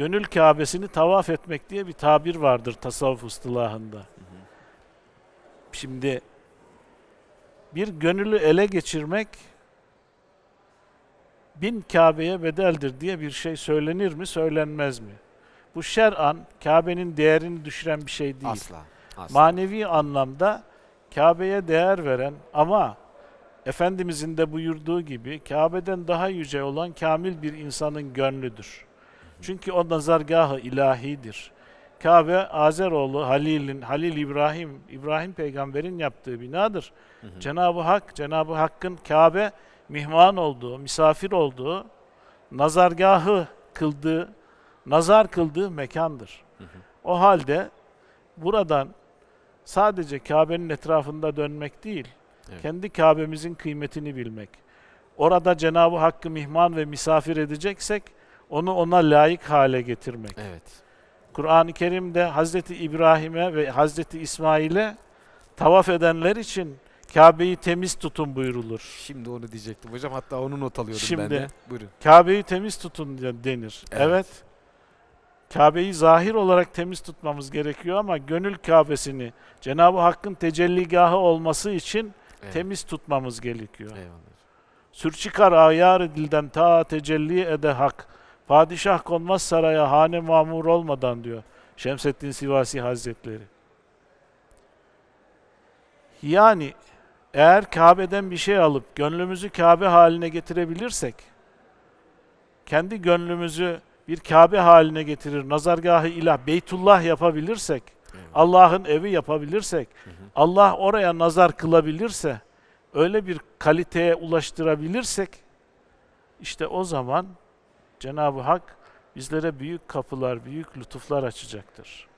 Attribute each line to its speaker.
Speaker 1: gönül Kabe'sini tavaf etmek diye bir tabir vardır tasavvuf ıstılahında. Şimdi bir gönülü ele geçirmek bin Kabe'ye bedeldir diye bir şey söylenir mi, söylenmez mi? Bu şer'an Kabe'nin değerini düşüren bir şey değil.
Speaker 2: Asla. Asla.
Speaker 1: Manevi anlamda Kabe'ye değer veren ama Efendimizin de buyurduğu gibi Kabe'den daha yüce olan kamil bir insanın gönlüdür. Çünkü o nazargahı ilahidir. Kabe Azeroğlu Halil'in, Halil İbrahim, İbrahim peygamberin yaptığı binadır. Cenab-ı Hak, Cenab-ı Hakk'ın Kabe mihman olduğu, misafir olduğu, nazargahı kıldığı, nazar kıldığı mekandır. O halde buradan sadece Kabe'nin etrafında dönmek değil,
Speaker 2: Evet.
Speaker 1: kendi Kabe'mizin kıymetini bilmek. Orada Cenab-ı Hakk'ı mihman ve misafir edeceksek, onu ona layık hale getirmek.
Speaker 2: Evet.
Speaker 1: Kur'an-ı Kerim'de Hazreti İbrahim'e ve Hazreti İsmail'e tavaf edenler için Kabe'yi temiz tutun buyurulur.
Speaker 2: Şimdi onu diyecektim hocam. Hatta onu not alıyordum ben
Speaker 1: Şimdi-
Speaker 2: de. Buyurun.
Speaker 1: Kabe'yi temiz tutun de- denir.
Speaker 2: Evet.
Speaker 1: Evet. Kabe'yi zahir olarak temiz tutmamız gerekiyor ama gönül Kabe'sini Cenab-ı Hakk'ın tecelligahı olması için
Speaker 2: Evet.
Speaker 1: temiz tutmamız gerekiyor.
Speaker 2: Eyvallah.
Speaker 1: Sürçikar ayar dilden ta tecelli ede hak. Padişah konmaz saraya hane mamur olmadan diyor Şemseddin Sivasi Hazretleri. Yani eğer Kabe'den bir şey alıp gönlümüzü Kabe haline getirebilirsek, kendi gönlümüzü bir Kabe haline getirir, nazargahı ilah, Beytullah yapabilirsek. Allah'ın evi yapabilirsek,
Speaker 2: Hı hı.
Speaker 1: Allah oraya nazar kılabilirse, öyle bir kaliteye ulaştırabilirsek, işte o zaman Cenab-ı Hak bizlere büyük kapılar, büyük lütuflar açacaktır.